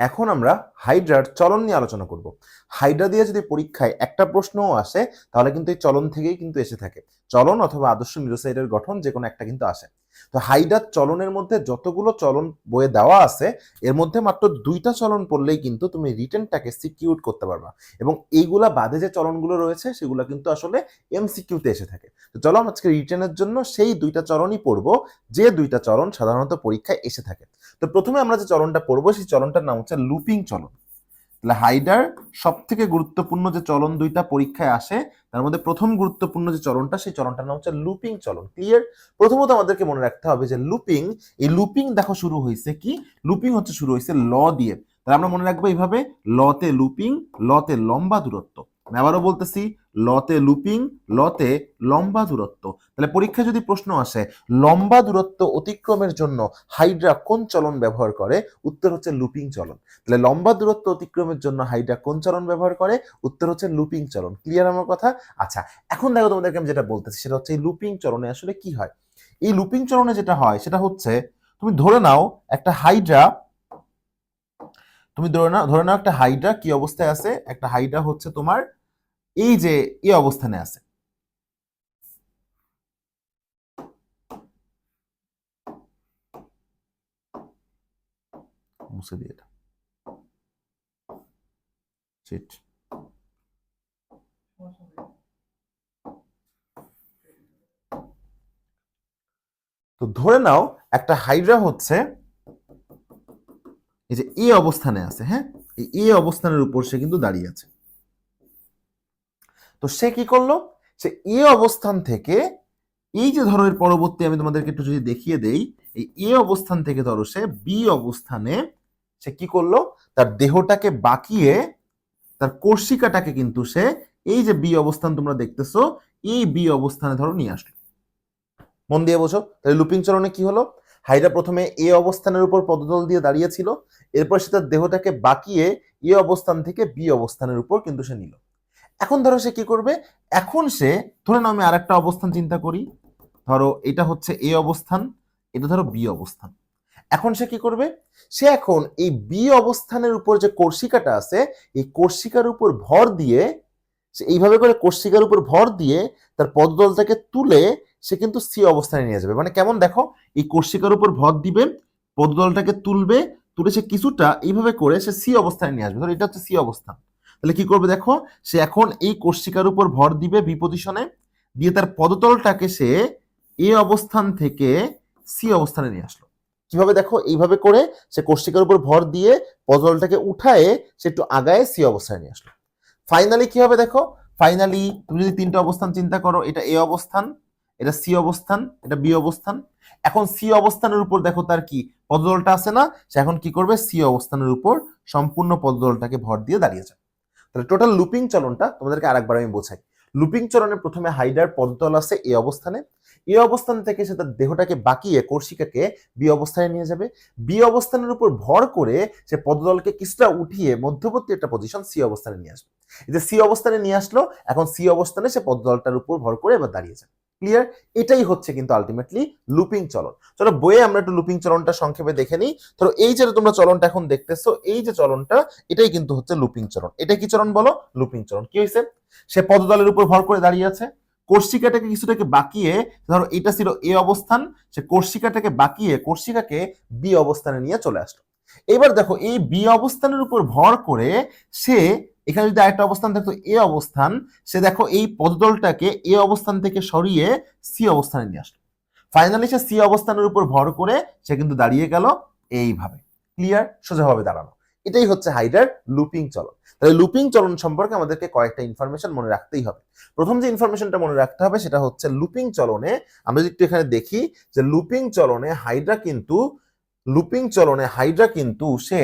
এখন আমরা হাইড্রার চলন নিয়ে আলোচনা করব। হাইড্রা দিয়ে যদি পরীক্ষায় একটা প্রশ্নও আসে, তাহলে কিন্তু এই চলন থেকেই কিন্তু এসে থাকে। চলন অথবা আদর্শ মিরোসাইডের গঠন যে কোনো একটা কিন্তু আসে। তো হাইড্রার চলনের মধ্যে যতগুলো চলন বইয়ে দেওয়া আছে, এর মধ্যে মাত্র দুইটা চলন পড়লেই কিন্তু তুমি রিটেনটাকে সিকিউর করতে পারবা। এবং এইগুলা বাদে যে চলনগুলো রয়েছে, সেগুলো কিন্তু আসলে এমসিকিউতে এসে থাকে। তো চলো আজকে রিটার্নের জন্য সেই দুইটা চলনই পড়ব, যে দুইটা চলন সাধারণত পরীক্ষায় এসে থাকে। তো প্রথমে আমরা যে চলনটা পড়ব, সেই চলনটার নাম হচ্ছে লুপিং চলন। তাহলে হাইডার সব থেকে গুরুত্বপূর্ণ যে চলন দুইটা পরীক্ষায় আসে, তার মধ্যে প্রথম গুরুত্বপূর্ণ যে চলনটা, সেই চলনটার নাম হচ্ছে লুপিং চলন। ক্লিয়ার প্রথমত আমাদেরকে মনে রাখতে হবে যে লুপিং, এই লুপিং দেখো শুরু হয়েছে কি? লুপিং হচ্ছে শুরু হয়েছে ল দিয়ে। তাহলে আমরা মনে রাখব এইভাবে, লতে লুপিং, লতে লম্বা দূরত্ব। আমি আবারও বলতেছি, লতে লুপিং, লতে লম্বা দূরত্ব। তাহলে পরীক্ষায় যদি প্রশ্ন আসে, লম্বা দূরত্ব অতিক্রমের জন্য হাইড্রা কোন চলন ব্যবহার করে? উত্তর হচ্ছে লুপিং চলন। তাহলে লম্বা দূরত্ব অতিক্রমের জন্য হাইড্রা কোন চলন ব্যবহার করে? উত্তর হচ্ছে লুপিং চলন। ক্লিয়ার আমার কথা? আচ্ছা এখন দেখো তোমাদেরকে আমি যেটা বলতেছি, সেটা হচ্ছে এই লুপিং চলনে আসলে কি হয়? এই লুপিং চলনে যেটা হয়, সেটা হচ্ছে তুমি ধরে নাও একটা হাইড্রা, তুমি ধরে নাও ধরে নাও একটা হাইড্রা কি অবস্থায় আছে? একটা হাইড্রা হচ্ছে তোমার এই যে এই অবস্থানে আছে। তো ধরে নাও একটা হাইড্রা হচ্ছে এই যে এ অবস্থানে আছে হ্যাঁ? এই এ অবস্থানের উপর সে কিন্তু দাঁড়িয়ে আছে। তো সে কি করল? সে এ অবস্থান থেকে, এই যে ধরো এর পরবর্তী আমি তোমাদেরকে একটু যদি দেখিয়ে দেই, এই এ অবস্থান থেকে ধরো সে বি অবস্থানে সে কি করল? তার দেহটাকে বাঁকিয়ে, তার কর্ষিকাটাকে কিন্তু সে এই যে বি অবস্থান তোমরা দেখতেছো, এই বি অবস্থানে ধরো নিয়ে আসলো। মন দিয়ে বোঝো। তাহলে লুপিং চরণে কি হলো? হাইডা প্রথমে এ অবস্থানের উপর পদতল দিয়ে দাঁড়িয়েছিল, এরপর সে তার দেহটাকে বাঁকিয়ে এ অবস্থান থেকে বি অবস্থানের উপর কিন্তু সে নিল। এখন ধরো সে কি করবে? এখন সে, ধরে নাও আমি আরেকটা অবস্থান চিন্তা করি। ধরো এটা হচ্ছে এ অবস্থান, এটা ধরো বি অবস্থান। এখন সে কি করবে? সে এখন এই বি অবস্থানের উপর যে কর্ষিকাটা আছে, এই কর্ষিকার উপর ভর দিয়ে, সে এইভাবে করে কর্ষিকার উপর ভর দিয়ে তার পদদলটাকে তুলে সে কিন্তু সি অবস্থানে নিয়ে যাবে। মানে কেমন দেখো, এই কর্ষিকার উপর ভর দিবে, পদদলটাকে তুলবে, তুলে সে কিছুটা এইভাবে করে সে সি অবস্থানে নিয়ে আসবে। ধরো এটা হচ্ছে সি অবস্থান। তাহলে কি করবে দেখো? সে এখন এই কর্ষিকার উপর ভর দিবে বি পজিশনে দিয়ে তার পদতলটাকে সে এ অবস্থান থেকে সি অবস্থানে নিয়ে আসলো। কীভাবে দেখো? এইভাবে করে সে কর্ষিকার উপর ভর দিয়ে পদতলটাকে উঠায়ে সে একটু আগায় সি অবস্থানে নিয়ে আসলো। ফাইনালি কি হবে দেখো? ফাইনালি তুমি যদি তিনটা অবস্থান চিন্তা করো, এটা এ অবস্থান, এটা সি অবস্থান, এটা বি অবস্থান। এখন সি অবস্থানের উপর দেখো তার কি? পদদলটা আছে না? সে এখন কি করবে? সি অবস্থানের উপর সম্পূর্ণ পদদলটাকে ভর দিয়ে দাঁড়িয়ে যাবে। তাহলে টোটাল লুপিং চলনটা তোমাদেরকে আরেকবার আমি বোঝাই। লুপিং চলনে প্রথমে হাইডার পদতল আছে এই অবস্থানে। এ অবস্থান থেকে সে তার দেহটাকে বাঁকিয়ে কর্ষিকাকে বি অবস্থানে নিয়ে যাবে। বি অবস্থানের উপর ভর করে সে পদদলকে কিছুটা উঠিয়ে মধ্যবর্তী একটা পজিশন সি অবস্থানে নিয়ে আসবে। যে সি অবস্থানে নিয়ে আসলো, এখন সি অবস্থানে সে পদদলটার উপর ভর করে এবার দাঁড়িয়ে যাবে। ক্লিয়ার এটাই হচ্ছে কিন্তু আলটিমেটলি লুপিং চলন। চলো বইয়ে আমরা একটু লুপিং চলনটা সংক্ষেপে দেখে নিই। ধরো এই যে তোমরা চলনটা এখন দেখতেছো, এই যে চলনটা, এটাই কিন্তু হচ্ছে লুপিং চলন। এটা কি চলন বলো? লুপিং চলন। কি হয়েছে? সে পদদলের উপর ভর করে দাঁড়িয়ে আছে। কর্ষিকাটাকে কিছুটাকে বাকিয়ে, ধরো এটা ছিল এ অবস্থান, সে কর্ষিকাটাকে বাকিয়ে কর্ষিকাকে বি অবস্থানে নিয়ে চলে আসলো। এবার দেখো এই বি অবস্থানের উপর ভর করে সে এখানে যদি আরেকটা অবস্থান থাকতো এ অবস্থান, সে দেখো এই পদদলটাকে এ অবস্থান থেকে সরিয়ে সি অবস্থানে নিয়ে আসলো। ফাইনালি সে সি অবস্থানের উপর ভর করে সে কিন্তু দাঁড়িয়ে গেল এইভাবে। ক্লিয়ার সোজাভাবে দাঁড়ানো এটাই হচ্ছে হাইডার লুপিং চলন। তাহলে লুপিং চলন সম্পর্কে আমাদেরকে কয়েকটা ইনফরমেশন মনে রাখতেই হবে। প্রথম যে ইনফরমেশনটা মনে রাখতে হবে, সেটা হচ্ছে লুপিং চলনে আমরা যদি একটু এখানে দেখি, যে লুপিং চলনে হাইড্রা কিন্তু লুপিং চলনে হাইড্রা কিন্তু সে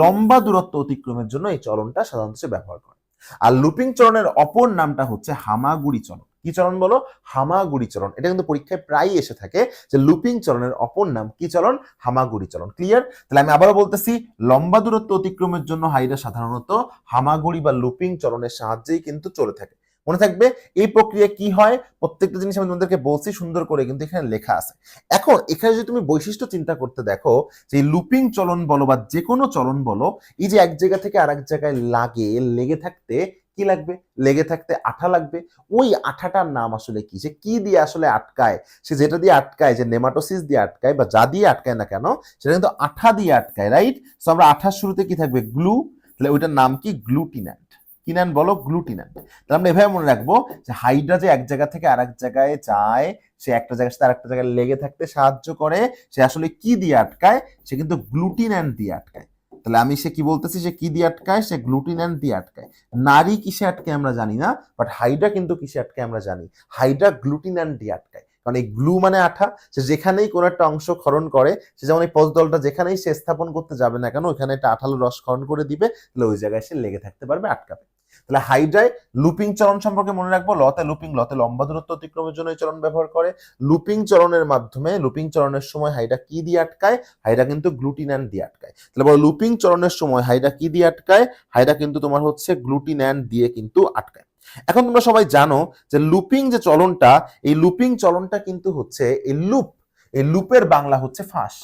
লম্বা দূরত্ব অতিক্রমের জন্য এই চলনটা সাধারণত সে ব্যবহার করে। আর লুপিং চলনের অপর নামটা হচ্ছে হামাগুড়ি চলন। কি চলন বলো? হামাগুড়ি চলন। এটা কিন্তু পরীক্ষায় প্রায়ই এসে থাকে যে লুপিং চলনের অপর নাম কি চলন? হামাগুড়ি চলন। ক্লিয়ার তাহলে আমি আবারও বলতেছি, লম্বা দূরত্ব অতিক্রমের জন্য হাইড্রা সাধারণত হামাগুড়ি বা লুপিং চলনের সাহায্যেই কিন্তু চলে থাকে। মনে থাকবে এই প্রক্রিয়া কি হয়? প্রত্যেকটা জিনিস আমি তোমাদেরকে বলছি, সুন্দর করে কিন্তু এখানে লেখা আছে। এখন এখানে যদি তুমি বৈশিষ্ট্য চিন্তা করতে দেখো, যে লুপিং চলন বলো বা যে কোনো চলন বলো, এই যে এক জায়গা থেকে আরেক জায়গায় লাগে, লেগে থাকতে কি লাগবে? লেগে থাকতে আঠা লাগবে। ওই আঠাটার নাম আসলে কি? সে কি দিয়ে আসলে আটকায়? সে যেটা দিয়ে আটকায়, যে নেমাটোসিস দিয়ে আটকায় বা যা দিয়ে আটকায় না কেন, সেটা কিন্তু আঠা দিয়ে আটকায় রাইট সো আমরা আঠার শুরুতে কি থাকবে? গ্লু, তাহলে ওইটার নাম কি? গ্লুটিন্যান্ট কি নাম বলো গ্লুটিন্যান্ট তাহলে আমরা এভাবে মনে রাখব যে হাইড্রা যে এক জায়গা থেকে আরেক জায়গায় যায়, সে একটা জায়গা সাথে আরেকটা জায়গায় লেগে থাকতে সাহায্য করে, সে আসলে কি দিয়ে আটকায়? সে কিন্তু গ্লুটিন্যান্ট দিয়ে আটকায়। তাহলে আমি সে কি বলতেছি? সে কি দিয়ে আটকায়? সে গ্লুটিন্যান্ট দিয়ে আটকায়। নারী কিসে আটকে আমরা জানি না বাট হাইড্রা কিন্তু কিসে আটকে আমরা জানি। হাইড্রা গ্লুটিন্যান্ট দিয়ে আটকায়। কারণ এই গ্লু মানে আঠা। সে যেখানেই কোনো একটা অংশ ক্ষরণ করে, সে যেমন এই পদদলটা যেখানেই সে স্থাপন করতে যাবে না কেন, ওখানে একটা আঠালো রস ক্ষরণ করে দিবে, তাহলে ওই জায়গায় সে লেগে থাকতে পারবে, আটকাবে। তাহলে হাইড্রায় লুপিং চলন সম্পর্কে মনে রাখব। লতে লুপিং, লতে লম্বা দূরত্ব অতিক্রমের জন্য চলন ব্যবহার করে। লুপিং চলনের মাধ্যমে, লুপিং চলনের সময় হাইড্রা কি দিয়ে আটকায়? হাইড্রা কিন্তু গ্লুটিন্যান্ট দিয়ে আটকায়। তাহলে বলো, লুপিং চলনের সময় হাইড্রা কি দিয়ে আটকায়? হাইড্রা কিন্তু তোমার হচ্ছে গ্লুটিন্যান্ট দিয়ে কিন্তু আটকায়। এখন তোমরা সবাই জানো যে লুপিং যে চলনটা, এই লুপিং চলনটা কিন্তু হচ্ছে এই লুপ। এই লুপের বাংলা হচ্ছে ফাঁস।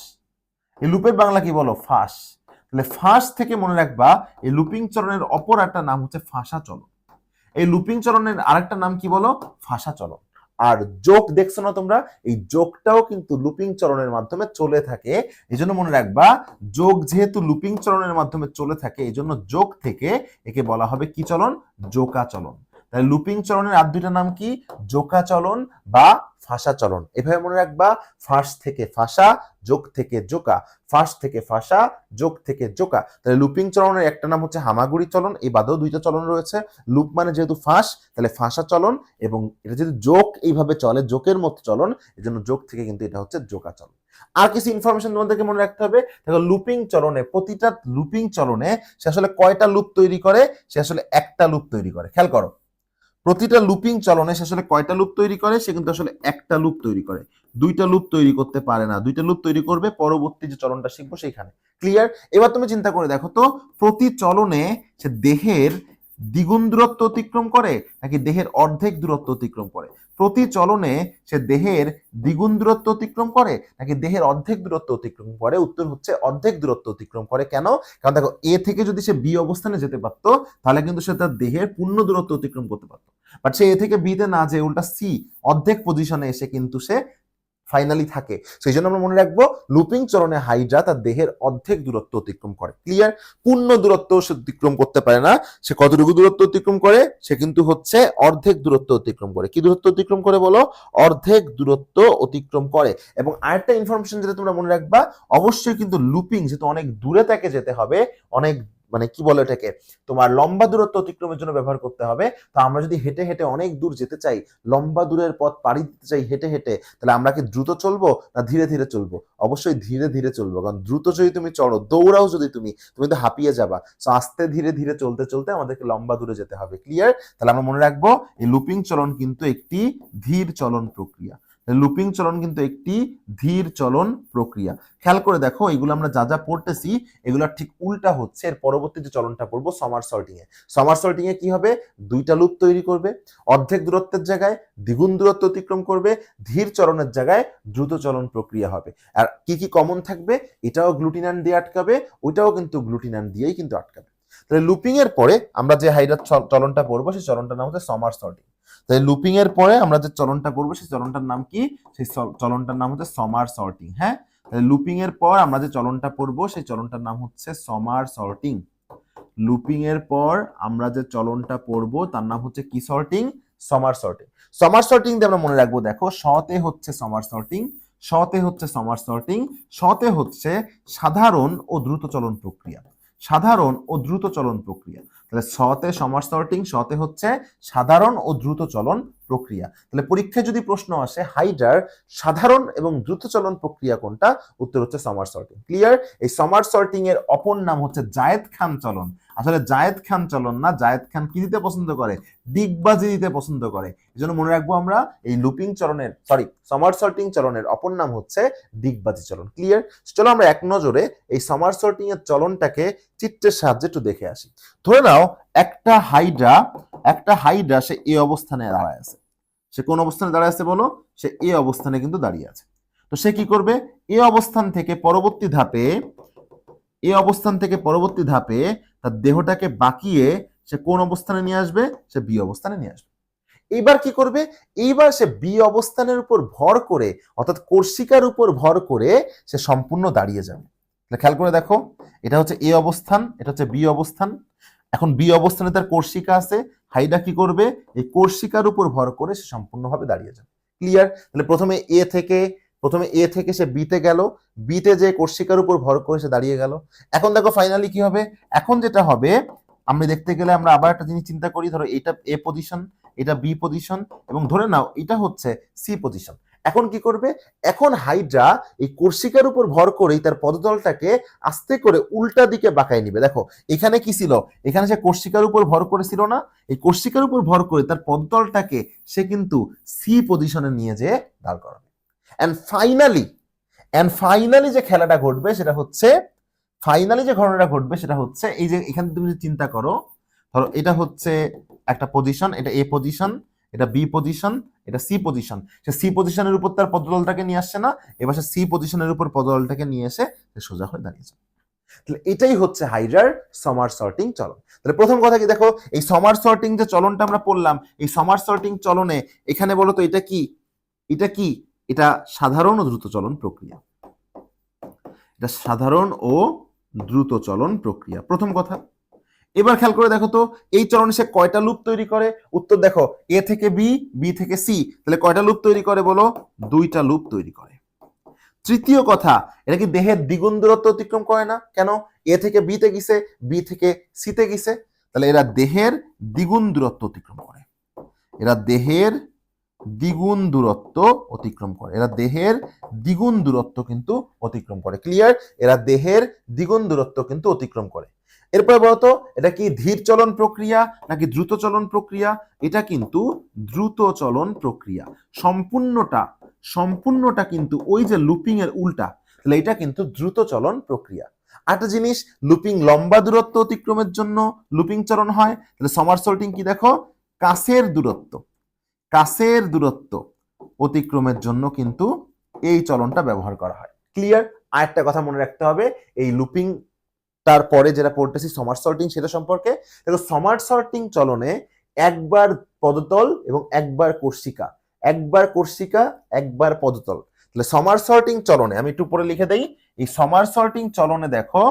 এই লুপের বাংলা কি বলো? ফাঁস। তাহলে ফাঁস থেকে মনে রাখবা, এই লুপিং চরণের অপর একটা নাম হচ্ছে ফাঁসা চলন। এই লুপিং চলনের আরেকটা নাম কি বলো? ফাঁসা চলন। আর যোগ দেখছ না তোমরা? এই যোগটাও কিন্তু লুপিং চরণের মাধ্যমে চলে থাকে। এই জন্য মনে রাখবা, যোগ যেহেতু লুপিং চরণের মাধ্যমে চলে থাকে, এই জন্য যোগ থেকে একে বলা হবে কি চলন? জোকা চলন। তাহলে লুপিং চরণের আর দুইটা নাম কি? জোকা চলন বা ফাঁসা চলন। এভাবে মনে রাখবা, ফাঁস থেকে ফাঁসা, যোগ থেকে জোকা। ফাঁস থেকে ফাঁসা, যোগ থেকে জোকা। তাহলে লুপিং চলনের একটা নাম হচ্ছে হামাগুড়ি চলন, এই বাদেও দুইটা চলন রয়েছে। লুপ মানে যেহেতু ফাঁস, তাহলে ফাঁসা চলন এবং এটা যদি যোগ, এইভাবে চলে যোগের মতো চলন এই জন্য যোগ থেকে কিন্তু এটা হচ্ছে জোকা চলন। আর কিছু ইনফরমেশন তোমাদেরকে মনে রাখতে হবে, দেখো লুপিং চলনে, প্রতিটা লুপিং চলনে সে আসলে কয়টা লুপ তৈরি করে, সে আসলে একটা লুপ তৈরি করে। খেয়াল করো। প্রতিটা লুপিং চলনে সে আসলে কয়টা লুপ তৈরি করে? সে কিন্তু আসলে একটা লুপ তৈরি করে। দুইটা লুপ তৈরি করতে পারে না। দুইটা লুপ তৈরি করবে, পরবর্তী যে চলনটা শিখব সেইখানে। ক্লিয়ার এবার তুমি চিন্তা করে দেখো তো, প্রতি চলনে সে দেহের দ্বিগুণ দূরত্ব অতিক্রম করে নাকি দেহের অর্ধেক দূরত্ব অতিক্রম করে? প্রতি চলনে সে দেহের দ্বিগুণ দূরত্ব অতিক্রম করে নাকি দেহের অর্ধেক দূরত্ব অতিক্রম করে? উত্তর হচ্ছে অর্ধেক দূরত্ব অতিক্রম করে। কেন? কারণ দেখো, এ থেকে যদি সে বি অবস্থানে যেতে পারতো, তাহলে কিন্তু সে তার দেহের পূর্ণ দূরত্ব অতিক্রম করতে পারতো। বাট সে এ থেকে বিতে না যে উল্টা সি অর্ধেক পজিশনে এসে কিন্তু সে ফাইনালি থাকে। সেই জন্য আমরা মনে রাখব লুপিং চরণে হাইড্রা তার দেহের অর্ধেক দূরত্ব অতিক্রম করে। ক্লিয়ার পূর্ণ দূরত্ব সে অতিক্রম করতে পারে না। সে কতটুকু দূরত্ব অতিক্রম করে? সে কিন্তু হচ্ছে অর্ধেক দূরত্ব অতিক্রম করে। কি দূরত্ব অতিক্রম করে বলো? অর্ধেক দূরত্ব অতিক্রম করে। এবং আরেকটা ইনফরমেশন যেটা তোমরা মনে রাখবা, অবশ্যই কিন্তু লুপিং যেহেতু অনেক দূরে তাকে যেতে হবে, অনেক মানে কি বলে এটাকে তোমার লম্বা দূরত্ব অতিক্রমের জন্য ব্যবহার করতে হবে। তো আমরা যদি হেঁটে হেঁটে অনেক দূর যেতে চাই, লম্বা দূরের পথ পাড়ি দিতে চাই হেঁটে হেঁটে, তাহলে আমরা কি দ্রুত চলবো না ধীরে ধীরে চলবো? অবশ্যই ধীরে ধীরে চলবো, কারণ দ্রুত যদি তুমি চড়ো, দৌড়াও যদি তুমি তুমি তো হাঁপিয়ে যাবা। তো আস্তে ধীরে ধীরে চলতে চলতে আমাদেরকে লম্বা দূরে যেতে হবে। ক্লিয়ার তাহলে আমরা মনে রাখব, এই লুপিং চলন কিন্তু একটি ধীর চলন প্রক্রিয়া। লুপিং চলন কিন্তু একটি ধীর চলন প্রক্রিয়া। খেয়াল করে দেখো, এগুলো আমরা যা যা পড়তেছি, এগুলোর ঠিক উল্টা হচ্ছে, এর পরবর্তী যে চলনটা পড়ব সমার সল্টিং এ সমার সল্টিং এ কি হবে? দুইটা লুপ তৈরি করবে, অর্ধেক দূরত্বের জায়গায় দ্বিগুণ দূরত্ব অতিক্রম করবে, ধীর চলনের জায়গায় দ্রুত চলন প্রক্রিয়া হবে। আর কি কি কমন থাকবে? এটাও গ্লুটিনান দিয়ে আটকাবে, ওইটাও কিন্তু গ্লুটিনান দিয়েই কিন্তু আটকাবে। তাহলে লুপিং এর পরে আমরা যে হাইডার চলনটা পড়ব, সেই চলনটার নাম হচ্ছে সমার সল্টিং তাই লুপিং এর পরে আমরা যে চলনটা করব, সেই চলনটার নাম কি? সেই চলনটার নাম হচ্ছে সমার সর্টিং হ্যাঁ? লুপিং এর পর আমরা যে চলনটা পড়ব সেই চলনটার নাম হচ্ছে সমার সর্টিং লুপিং এর পর আমরা যে চলনটা পড়ব তার নাম হচ্ছে কি সর্টিং সমার সর্টিং সমার সর্টিং দিয়ে আমরা মনে রাখব, দেখো শতে হচ্ছে সমার সর্টিং শতে হচ্ছে সমার সর্টিং শতে হচ্ছে সাধারণ ও দ্রুত চলন প্রক্রিয়া। সাধারণ ও দ্রুত চলন প্রক্রিয়া। তাহলে সতে সমার সর্টিং সতে হচ্ছে সাধারণ ও দ্রুত চলন প্রক্রিয়া। তাহলে পরীক্ষায় যদি প্রশ্ন আসে হাইডার সাধারণ এবং দ্রুত চলন প্রক্রিয়া কোনটা? উত্তর হচ্ছে সমার সর্টিং ক্লিয়ার? এই সমার সর্টিং এর অপর নাম হচ্ছে জায়েদ খান চলন। আসলে জায়েদ খান চলন না, জায়েদ খান কি দিতে পছন্দ করে? ডিগবাজি দিতে পছন্দ করে। এই জন্য মনে রাখব আমরা, এই লুপিং চলনের সরি সমার সর্টিং চলনের অপর নাম হচ্ছে ডিগবাজি চলন। ক্লিয়ার? চলো আমরা এক নজরে এই সমার সর্টিং এর চলনটাকে চিত্রের সাহায্যে একটু দেখে আসি। ধরে নাও, একটা হাইড্রা একটা হাইড্রা সে এ অবস্থানে দাঁড়ায় আছে। সে কোন অবস্থানে দাঁড়ায় আছে বলো? সে এ অবস্থানে কিন্তু দাঁড়িয়ে আছে। তো সে কি করবে? এ অবস্থান থেকে পরবর্তী ধাপে, এ অবস্থান থেকে পরবর্তী ধাপে তার দেহটাকে বাঁকিয়ে সে কোন অবস্থানে নিয়ে আসবে? সে বি অবস্থানে নিয়ে আসবে। এইবার কি করবে? এইবার সে বি অবস্থানের উপর ভর করে, অর্থাৎ কর্ষিকার উপর ভর করে সে সম্পূর্ণ দাঁড়িয়ে যাবে। খেয়াল করে দেখো, এটা হচ্ছে এ অবস্থান, এটা হচ্ছে বি অবস্থান। এখন বি অবস্থানে তার কোর্সিকা আছে হাইডা কি করবে? এই কোর্সিকার উপর ভর করে সে সম্পূর্ণভাবে দাঁড়িয়ে যাবে। ক্লিয়ার তাহলে প্রথমে এ থেকে, প্রথমে এ থেকে সে বিতে গেল। বিতে যে কোর্সিকার উপর ভর করে সে দাঁড়িয়ে গেল। এখন দেখো ফাইনালি কি হবে? এখন যেটা হবে, আমরা দেখতে গেলে আমরা আবার একটা জিনিস চিন্তা করি। ধরো এটা এ পজিশন এটা বি পজিশন এবং ধরে নাও এটা হচ্ছে সি পজিশন এখন কি করবে? এখন হাইড্রা এই কোর্সিকার উপর ভর করেই তার পদতলটাকে আস্তে করে উল্টা দিকে বাঁকায় নিবে। দেখো, এখানে কি ছিল? এখানে সে কোর্সিকার উপর ভর করেছিল না। এই কোর্সিকার উপর ভর করে তার পদতলটাকে সে কিন্তু সি পজিশনে নিয়ে যেয়ে দাঁড় করাবে। অ্যান্ড ফাইনালি অ্যান্ড ফাইনালি যে খেলাটা ঘটবে সেটা হচ্ছে ফাইনালি যে ঘটনাটা ঘটবে সেটা হচ্ছে, এই যে এখানে তুমি যদি চিন্তা করো, ধরো এটা হচ্ছে একটা পজিশন এটা এ পজিশন এটা বি পজিশন এটা সি পজিশন সে সি পজিশনের উপর তার পদদলটাকে নিয়ে আসছে না, এবার সে সি পজিশনের উপর পদদলটাকে নিয়ে এসে সোজা হয়ে দাঁড়িয়েছে তাহলে এটাই হচ্ছে হাইড্রার সমার সর্টিং চলন। তাহলে প্রথম কথা কি, দেখো, এই সমার সর্টিং যে চলনটা আমরা পড়লাম, এই সমার সর্টিং চলনে এখানে বলো তো এটা কি? এটা কি? এটা সাধারণ ও দ্রুত চলন প্রক্রিয়া। এটা সাধারণ ও দ্রুত চলন প্রক্রিয়া। প্রথম কথা এবার খেয়াল করে দেখো তো, এই চলনে সে কয়টা লুপ তৈরি করে? উত্তর দেখো, এ থেকে বি বি থেকে সি। তাহলে কয়টা লুপ তৈরি করে বলো? দুইটা লুপ তৈরি করে। তৃতীয় কথা, এটা কি দেহের দ্বিগুণ দূরত্ব অতিক্রম করে না? কেন? এ থেকে বি তে গেছে, বি থেকে সি তে গেছে। তাহলে এরা দেহের দ্বিগুণ দূরত্ব অতিক্রম করে। এরা দেহের দ্বিগুণ দূরত্ব অতিক্রম করে। এরা দেহের দ্বিগুণ দূরত্ব কিন্তু অতিক্রম করে। ক্লিয়ার এরা দেহের দ্বিগুণ দূরত্ব কিন্তু অতিক্রম করে। এরপরে বলতো, এটা কি ধীর চলন প্রক্রিয়া নাকি দ্রুত চলন প্রক্রিয়া? এটা কিন্তু দ্রুত চলন প্রক্রিয়া। সম্পূর্ণটা সম্পূর্ণটা কিন্তু ওই যে লুপিং এর উল্টা, তাহলে এটা কিন্তু দ্রুত চলন প্রক্রিয়া। একটা জিনিস লুপিং লম্বা দূরত্ব অতিক্রমের জন্য লুপিং চলন হয়। তাহলে সমারসল্টিং কি দেখো? কাছের দূরত্ব। কাছের দূরত্ব অতিক্রমের জন্য কিন্তু এই চলনটা ব্যবহার করা হয়। ক্লিয়ার আরেকটা কথা মনে রাখতে হবে, এই লুপিং তারপরে যেটা পড়তেছি সমার্ট সর্টিং সেটা সম্পর্কে, দেখো সমার্ট সর্টিং চলনে একবার পদতল এবং একবার কোর্সিকা একবার কোর্সিকা একবার পদতল। তাহলে সমার সর্টিং চলনে, আমি একটু পরে লিখে দেই, এই সমার সর্টিং চলনে দেখো,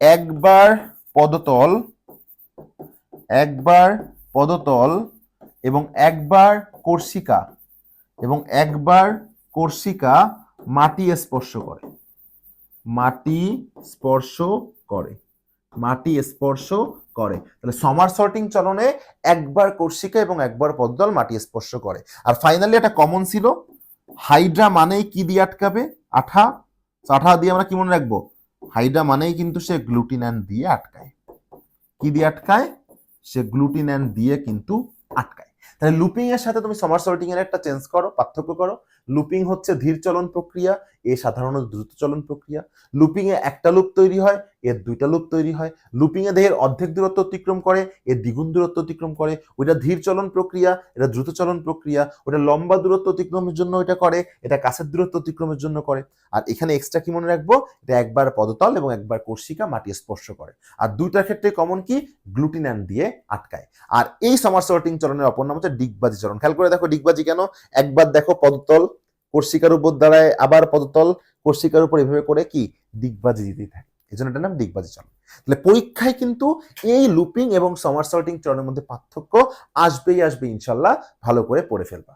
একবার পদতল একবার পদতল এবং একবার কোর্সিকা এবং একবার কোর্সিকা মাটি স্পর্শ করে। মাটি স্পর্শ করে। মাটি স্পর্শ করে। তাহলে সমার সর্টিং চলনে একবার কোর্সিকা এবং একবার পদ্দল মাটি স্পর্শ করে। আর ফাইনালি একটা কমন ছিল হাইড্রা মানেই কি দিয়ে আটকাবে? আঠা। আঠা দিয়ে আমরা কি মনে রাখব? হাইড্রা মানেই কিন্তু সে গ্লুটিনান দিয়ে আটকায়। কি দিয়ে আটকায়? সে গ্লুটিনান দিয়ে কিন্তু আটকায়। তাহলে লুপিং এর সাথে তুমি সমার সর্টিং এর একটা চেঞ্জ করো, পার্থক্য করো। লুপিং হচ্ছে ধীর চলন প্রক্রিয়া এ সাধারণত দ্রুত চলন প্রক্রিয়া। লুপিং এ একটা লুপ তৈরি হয়, এর দুইটা লুপ তৈরি হয়। লুপিং এ দেহের অর্ধেক দূরত্ব অতিক্রম করে, এর দ্বিগুণ দূরত্ব অতিক্রম করে। ওইটা ধীর চলন প্রক্রিয়া, এটা দ্রুত চলন প্রক্রিয়া। ওটা লম্বা দূরত্ব অতিক্রমের জন্য এটা করে, এটা কাছের দূরত্ব অতিক্রমের জন্য করে। আর এখানে এক্সট্রা কি মনে রাখব? এটা একবার পদতল এবং একবার কোর্সিকা মাটি স্পর্শ করে। আর দুইটার ক্ষেত্রে কমন কি? গ্লুটিনান দিয়ে আটকায়। আর এই সমার সর্টিং চলনের অপর নাম হচ্ছে ডিগবাজি চলন। খেয়াল করে দেখো ডিগবাজি কেন? একবার দেখো পদতল কোর্সিকার উপর দাঁড়ায় আবার পদতল, কোর্সিকার উপর এভাবে করে কি? দিগবাজি দিতে থাকে। এই জন্য এটার নাম দিগবাজি চলন। তাহলে পরীক্ষায় কিন্তু এই লুপিং এবং সমার সর্টিং চলনের মধ্যে পার্থক্য আসবেই আসবে ইনশাল্লাহ ভালো করে পড়ে ফেলবা।